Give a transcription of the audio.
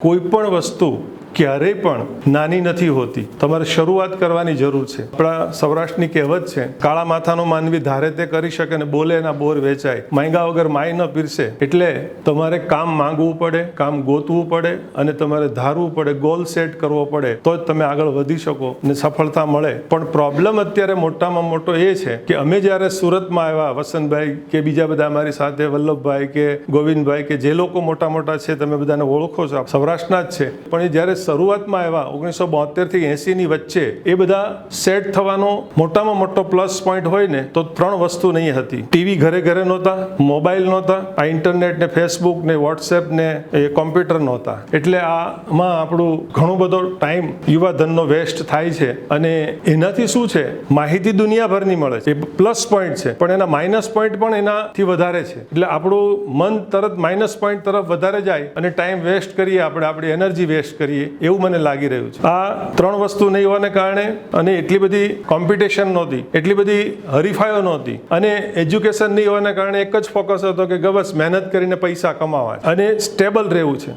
કોઈ પણ વસ્તુ ક્યારેય પણ નાની નથી હોતી. તમારે શરૂઆત કરવાની જરૂર છે. આપણા સૌરાષ્ટ્રની કહેવત છે, કાળા માથાનો માનવી ધારે તે કરી શકે ને બોલે એના બોર વેચાય. માંગા વગર માય ન પીરસે. એટલે તમારે કામ માંગવું પડે, કામ ગોતવું પડે અને તમારે ધારવું પડે ગોલ સેટ કરવો પડે, તો જ તમે આગળ વધી શકો ને સફળતા મળે. પણ પ્રોબ્લેમ અત્યારે મોટામાં મોટો એ છે કે અમે જ્યારે સુરતમાં આવ્યા, વસંતભાઈ કે બીજા બધા અમારી સાથે, વલ્લભભાઈ કે ગોવિંદભાઈ કે જે લોકો મોટા મોટા છે, તમે બધાને ઓળખો છો સૌરાષ્ટ્રના જ છે. પણ એ જ્યારે શરૂઆતમાં આવ્યા ઓગણીસો બોતેરથી એંસીની વચ્ચે એ બધા સેટ થવાનો મોટામાં મોટો પ્લસ પોઈન્ટ હોય ને તો ત્રણ વસ્તુ નહીં હતી. ટીવી ઘરે ઘરે નહોતા, મોબાઈલ નહોતા, આ ઇન્ટરનેટ ને ફેસબુક ને વોટ્સએપ ને એ કોમ્પ્યુટર નહોતા. એટલે આમાં આપણું ઘણો બધો ટાઈમ યુવાધનનો વેસ્ટ થાય છે અને એનાથી શું છે? માહિતી દુનિયાભરની મળે છે. એ પ્લસ પોઈન્ટ છે. પણ એના માઇનસ પોઈન્ટ પણ એનાથી વધારે છે. એટલે આપણું મન તરત માઇનસ પોઈન્ટ તરફ વધારે જાય અને ટાઈમ વેસ્ટ કરીએ આપણે, આપણી એનર્જી વેસ્ટ કરીએ. એવું મને લાગી રહ્યું છે. આ ત્રણ વસ્તુ નહીં હોવાને કારણે અને એટલી બધી કોમ્પિટિશન નહોતી, એટલી બધી હરીફાઈઓ નહોતી અને એજ્યુકેશન નહીં હોવાને કારણે એક જ ફોકસ હતો કે ગવસ મહેનત કરીને પૈસા કમાવા અને સ્ટેબલ રહેવું છે.